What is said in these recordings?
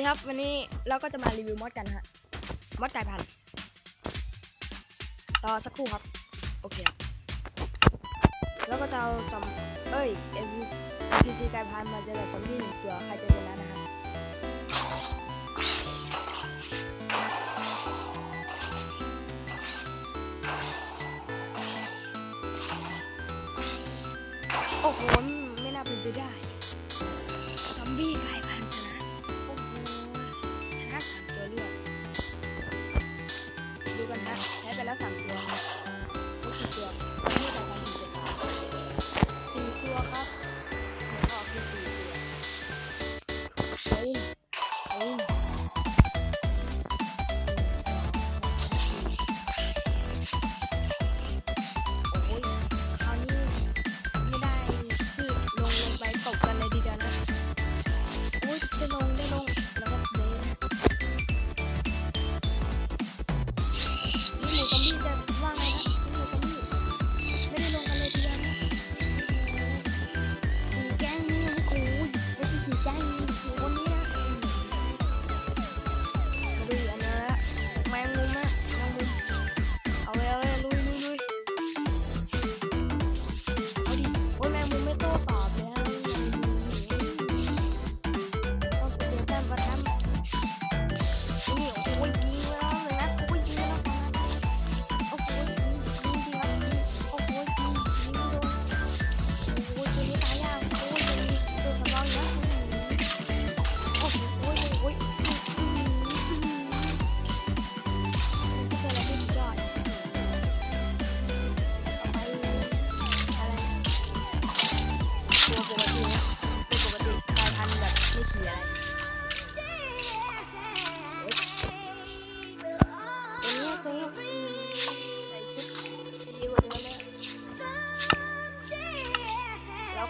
ดีครับ วันนี้เราก็จะมารีวิวมอดกันฮะมอดไก่พันต์รอสักครู่ครับ โอเคครับแล้วก็จะเอาซอมเอ้ย NPC ไก่พันต์มาเจอกับซอมบี้หนึ่งตัวใครจะชนะนะฮะโอ้โหไม่น่าเป็นไปได้ ซอมบี้ก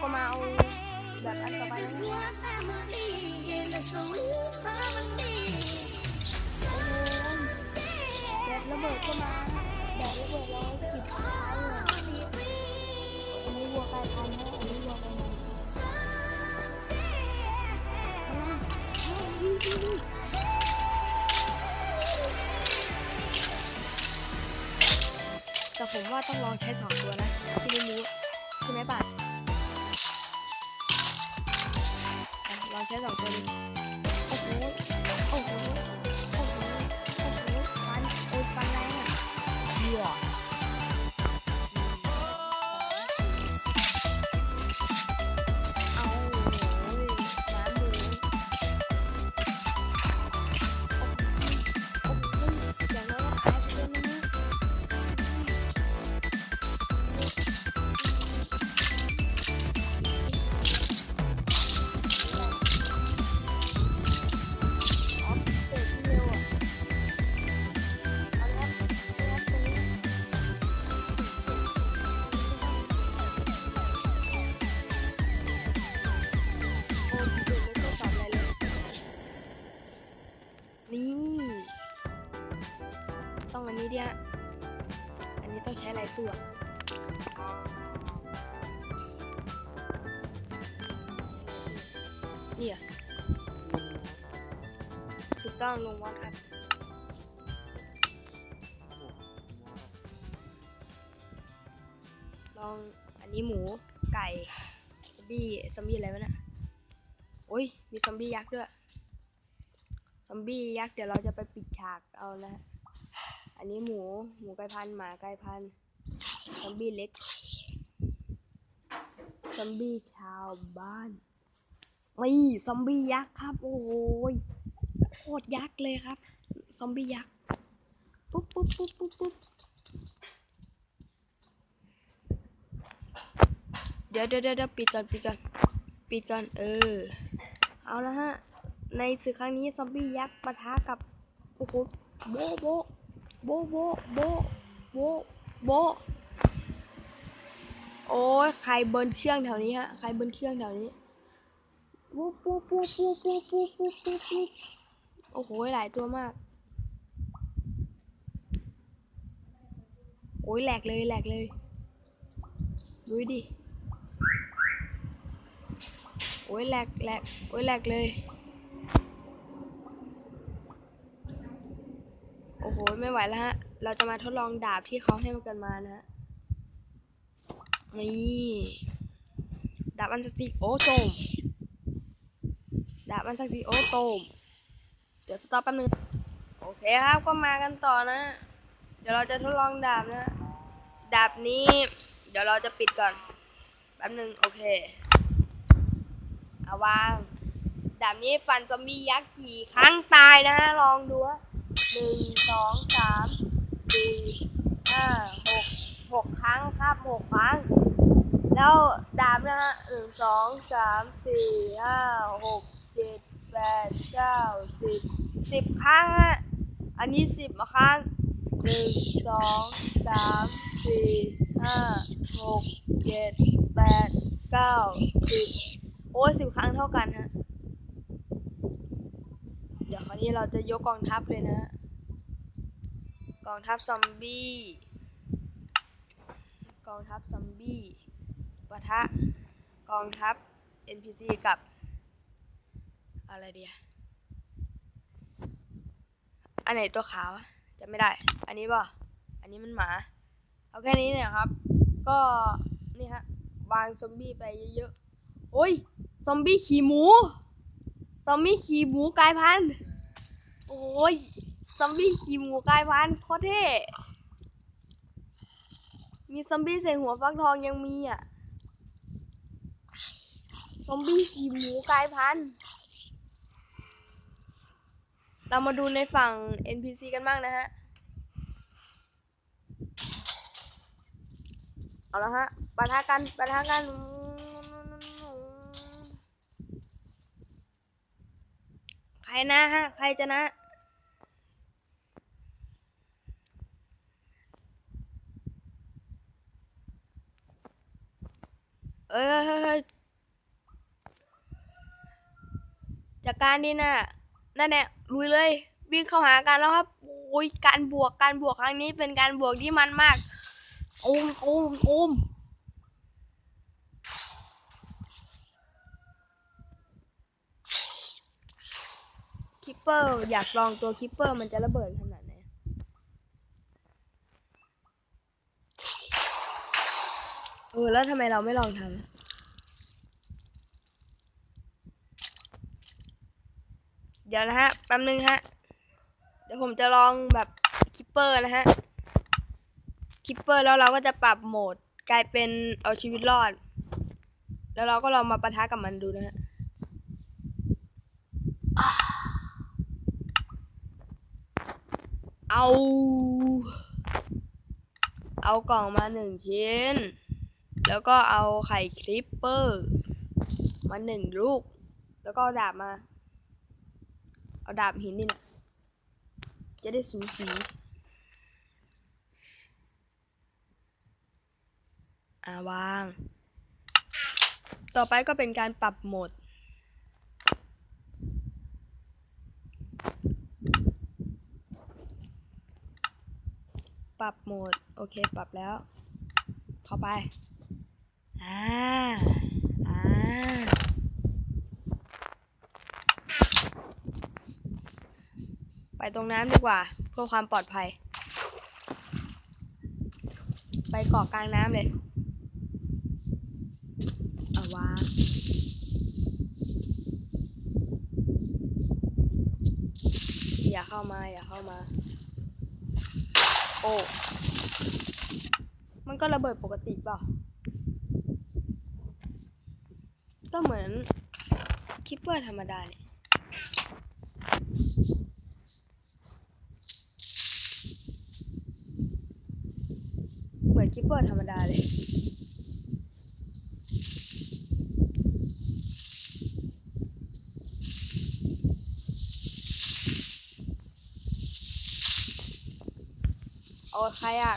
ako maong dapat sa bayan. Dad, labor ko ma. Dad, labor ko. Kip sa ayon. Ano yung wakay ano? Ano yung wakay ano? แต่ผมว่าต้องลองใช้สองตัวนะที่ไม่รู้คือไม่บาด 开导说的。 นี่ ต้องอันนี้เดิฮะอันนี้ต้องใช้อะไรสู้อะนี่อะถูกต้องลงวอดครับลองอันนี้หมูไก่ซอมบี้ซอมบี้อะไรวะเนะโอ้ยมีซอมบี้ยักษ์ด้วย ซอมบี้ยักษ์เดี๋ยวเราจะไปปิดฉากเอานะอันนี้หมูหมูไก่พันหมาไก่พันซอมบี้เล็กซอมบี้ชาวบ้านนี่ซอมบี้ยักษ์ครับ โอ้ยโคตรยักษ์เลยครับ ซอมบี้ยักษ์ปุ๊บปุ๊บปุ๊บปุ๊บปุ๊บเดี๋ยวเดี๋ยวเดี๋ยวปิดก่อนปิดก่อนปิดก่อนเออ เอาละฮะ ในศึกครั้งนี้ซอมบี้ยักษ์ปะทะกับโอ้โหโบโบโบโบโบโบโบโอ้ยใครเบิร์นเครื่องแถวนี้ฮะใครเบิร์นเครื่องแถวนี้โบปุ๊บปุ๊บปุ๊บปุ๊บปุ๊บปุ๊บปุ๊บปุ๊บโอ้โหหลายตัวมากโอ้ยแหลกเลยแหลกเลยดูดิโอ้ยแหลกแหลกโอ้ยแหลกเลย อ้ยไม่ไหวแล้วฮะ เราจะมาทดลองดาบที่เขาให้มากันมานะฮะ นี่ดาบอันศักดิ์สิทธิ์โอ้โตมดาบอันศักดิ์สิทธิ์โอ้โตมเดี๋ยวสต็อปแป๊บนึง โอเคครับก็มากันต่อนะ เดี๋ยวเราจะทดลองดาบนะ ดาบนี้ เดี๋ยวเราจะปิดก่อน แป๊บนึงโอเคเอาวางดาบนี้ฟันซอมบี้ยักษ์กี่ครั้งตายนะฮะลองดูว่า หนึ่งสองสามสี่ห้าหกหกครั้งครับหกครั้ง แล้วดาบนะฮะหนึ่งสองสามสี่ห้าหกเจ็ดแปดเก้าสิบสิบครั้งฮะอันนี้สิบครั้งหนึ่งสองสามสี่ห้าหกเจ็ดแปดเก้าสิบโอ้สิบครั้งเท่ากันฮะเดี๋ยวคราวนี้เราจะยกกองทัพเลยนะ กองทัพซอมบี้กองทัพซอมบี้ปะทะกองทัพ NPC กับ อะไรเดียอันไหนตัวขาวจะไม่ได้ อันนี้ป่ะอันนี้มันหมา เอาแค่นี้เนี่ยครับ ก็นี่ฮะวางซอมบี้ไปเยอะๆ โอ้ย ซอมบี้ขี่หมู ซอมบี้ขี่หมูกลายพันธุ์ โอ้ย ซอมบี้ขี่หมูกลายพันธุ์โคตรเท่ มีซอมบี้ใส่หัวฟักทองยังมีอะ ซอมบี้ขี่หมูกลายพันธุ์ เรามาดูในฝั่ง NPC กันบ้างนะฮะ เอาละฮะปะทะกันปะทะกันใครนะฮะ ใครจะนะ เอ้ยจากการนี้น่ะนั่นแหละลุยเลย วิ่งเข้าหากันแล้วครับโอ้ยการบวกการบวกครั้งนี้เป็นการบวกที่มันมากโอมโอมโอมคิปเปอร์อยากลองตัวคิปเปอร์มันจะระเบิดขนาดไหน เออแล้วทำไมเราไม่ลองทำเดี๋ยวนะฮะแป๊บนึงฮะ เดี๋ยวผมจะลองแบบคิปเปอร์นะฮะคิปเปอร์แล้วเราก็จะปรับโหมดกลายเป็นเอาชีวิตรอด แล้วเราก็ลองมาปะทะกับมันดูนะฮะเอา เอากล่องมาหนึ่งชิ้น แล้วก็เอาไข่คลิปเปอร์มาหนึ่งลูก แล้วก็ดาบมา เอาดาบหินนี่นะจะได้สูสีอาวาง ต่อไปก็เป็นการปรับโหมด ปรับโหมด โอเค ปรับแล้ว เข้าไป อ่าอ่าไปตรงน้ำดีกว่า เพื่อความปลอดภัย ไปเกาะกลางน้ำเลยเอาวางอย่าเข้ามา อย่าเข้ามา โอ้ มันก็ระเบิดปกติเปล่า ก็ เหมือนคิปเปอร์ธรรมดาเนี่ยเหมือนคิปเปอร์ธรรมดาเลยโอ้ยใครอะ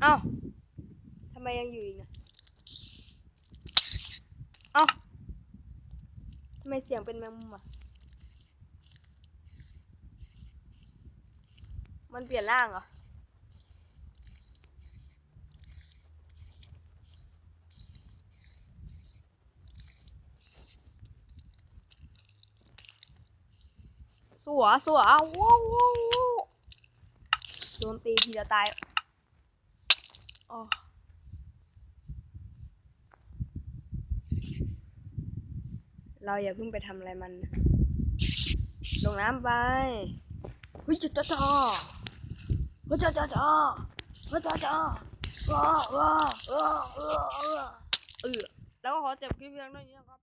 เอ้าทำไมยังอยู่อีกนะเอ้าทำไมเสียงเป็นแมงมุมอะ มันเปลี่ยนร่างเหรอสัวสัวว้าวว้าวว้าวโดนตีทีเดียวตาย อ๋อเราอย่าเพิ่งไปทำอะไรมัน ลงน้ำไปเฮ้ยจ้าจ้าจ้าเฮ้ยจ้าจ้าจ้าเฮ้ยจ้าจ้าว้าว้าวว้าวว้าวว้าวเออแล้วก็ขอจบคลิปเพียงเท่านี้นะครับ